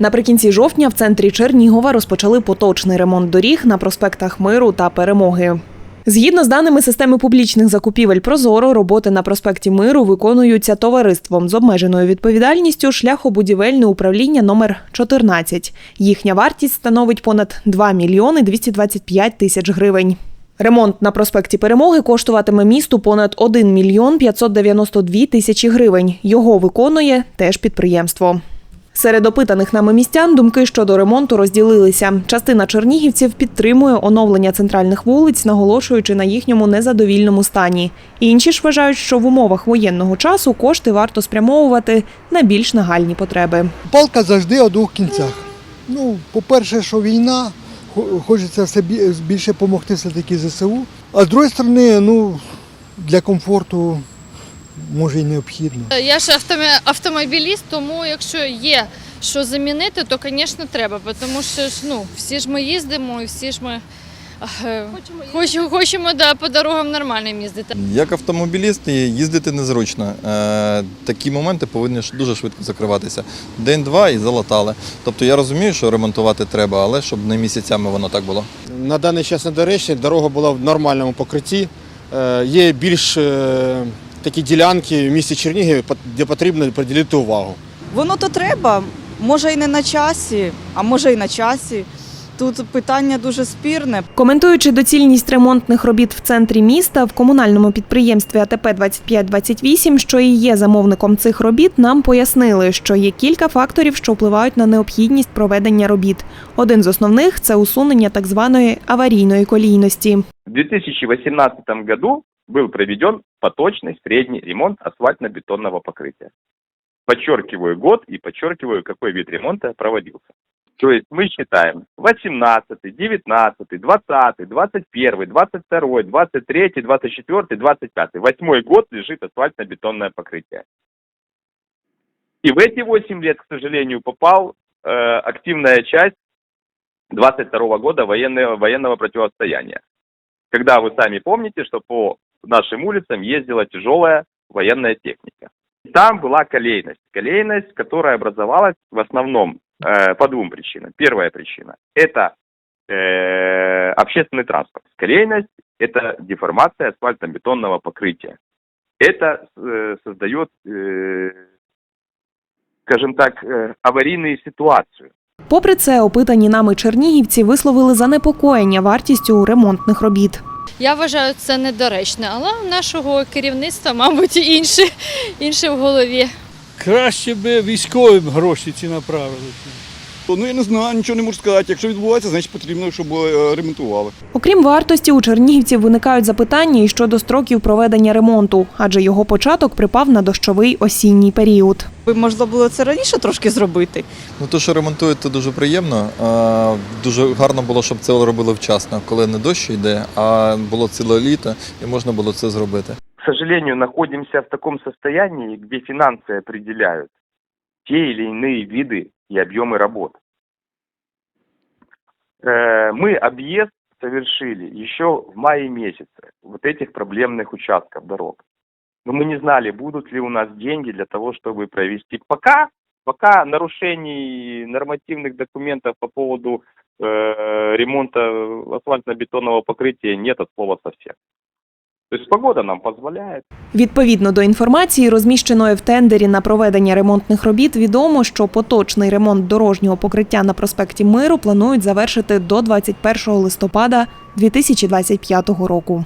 Наприкінці жовтня в центрі Чернігова розпочали поточний ремонт доріг на проспектах Миру та Перемоги. Згідно з даними системи публічних закупівель Прозоро, роботи на проспекті Миру виконуються товариством з обмеженою відповідальністю шляхобудівельне управління номер 14. Їхня вартість становить понад 2 мільйони 225 тисяч гривень. Ремонт на проспекті Перемоги коштуватиме місту понад 1 мільйон 592 тисячі гривень. Його виконує теж підприємство. Серед опитаних нами містян думки щодо ремонту розділилися. Частина чернігівців підтримує оновлення центральних вулиць, наголошуючи на їхньому незадовільному стані. Інші ж вважають, що в умовах воєнного часу кошти варто спрямовувати на більш нагальні потреби. Палка завжди у двох кінцях. Ну, по-перше, що війна, хочеться все більше допомогти все-таки ЗСУ. А з іншої сторони, ну, для комфорту може і необхідно. Я ж автомобіліст, тому якщо є що замінити, то, звісно, треба. Тому що ж, ну, всі ж ми їздимо і всі ж ми е, хочемо, хочемо да, по дорогам нормально їздити. Як автомобіліст їздити незручно. Е, Такі моменти повинні дуже швидко закриватися. День-два і залатали. Тобто я розумію, що ремонтувати треба, але щоб не місяцями воно так було. На даний час недоречно, дорога була в нормальному покритті. Е, Є більш е, такі ділянки в місті Чернігів, де потрібно приділити увагу. Воно то треба, може і не на часі, а може і на часі. Тут питання дуже спірне. Коментуючи доцільність ремонтних робіт в центрі міста, в комунальному підприємстві АТП 2528, що і є замовником цих робіт, нам пояснили, що є кілька факторів, що впливають на необхідність проведення робіт. Один з основних це усунення так званої аварійної колійності. В 2018 году был проведен поточный средний ремонт асфальтно-бетонного покрытия. Подчеркиваю год и подчеркиваю, какой вид ремонта проводился. То есть мы считаем 18, 19, 20, 21, 22, 23, 24, 25. Восьмой год лежит асфальтно-бетонное покрытие. И в эти 8 лет, к сожалению, попал э, активная часть 22 года военного, военного противостояния когда вы сами помните, что по нашим улицам ездила тяжелая военная техника. Там была колейность. Колейность, которая образовалась в основном э, по двум причинам. Первая причина – это э, общественный транспорт. Колейность – это деформация асфальтно-бетонного покрытия. Это э, создает, э, скажем так, э, аварийную ситуацию. Попри це, опитані нами чернігівці висловили занепокоєння вартістю ремонтних робіт. Я вважаю це недоречно, але у нашого керівництва, мабуть, інше, інше в голові. Краще би військовим гроші ці направили. Ну я не знаю, нічого не можу сказати. Якщо відбувається, значить потрібно, щоб е, ремонтували. Окрім вартості, у чернігівців виникають запитання і щодо строків проведення ремонту, адже його початок припав на дощовий осінній період. Би можна було це раніше трошки зробити. Ну то, що ремонтують, то дуже приємно. А, Дуже гарно було, щоб це робили вчасно, коли не дощ йде, а було ціле літо і можна було це зробити. к сожалению, находимся в таком состоянии, где финансы определяют те или иные виды и объемы работ. Э, Мы объезд совершили еще в мае месяце вот этих проблемных участков дорог. Но мы не знали, будут ли у нас деньги для того, чтобы провести. Пока, пока нарушений нормативных документов по поводу э, ремонта асфальтно-бетонного покрытия нет от слова совсем. То есть погода нам дозволяє. Відповідно до інформації, розміщеної в тендері на проведення ремонтних робіт, відомо, що поточний ремонт дорожнього покриття на проспекті Миру планують завершити до 21 листопада 2025 року.